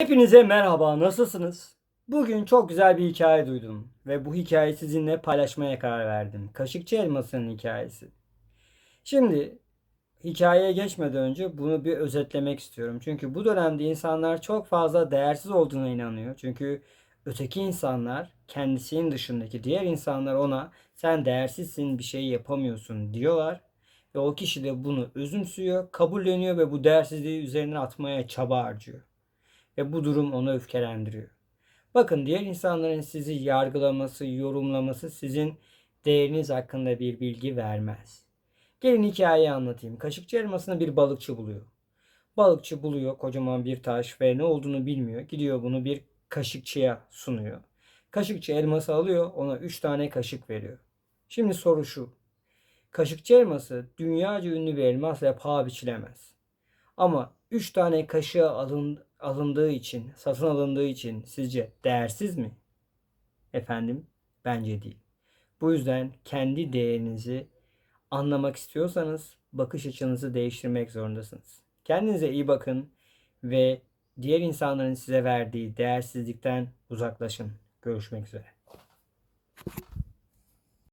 Hepinize merhaba, nasılsınız? Bugün çok güzel bir hikaye duydum ve bu hikayeyi sizinle paylaşmaya karar verdim. Kaşıkçı elmasının hikayesi. Şimdi hikayeye geçmeden önce bunu bir özetlemek istiyorum. Çünkü bu dönemde insanlar çok fazla değersiz olduğuna inanıyor. Çünkü öteki insanlar kendisinin dışındaki diğer insanlar ona sen değersizsin bir şey yapamıyorsun diyorlar. Ve o kişi de bunu özümsüyor, kabulleniyor ve bu değersizliği üzerine atmaya çaba harcıyor. Ve bu durum onu öfkelendiriyor. Bakın diğer insanların sizi yargılaması, yorumlaması sizin değeriniz hakkında bir bilgi vermez. Gelin hikayeyi anlatayım. Kaşıkçı elmasını bir balıkçı buluyor. Balıkçı buluyor kocaman bir taş ve ne olduğunu bilmiyor. Gidiyor bunu bir kaşıkçıya sunuyor. Kaşıkçı elması alıyor ona 3 tane kaşık veriyor. Şimdi soru şu. Kaşıkçı elması dünyaca ünlü bir elmas ve paha biçilemez. Ama 3 tane kaşığı alın, alındığı için, satın alındığı için sizce değersiz mi? Efendim, bence değil. Bu yüzden kendi değerinizi anlamak istiyorsanız bakış açınızı değiştirmek zorundasınız. Kendinize iyi bakın ve diğer insanların size verdiği değersizlikten uzaklaşın. Görüşmek üzere.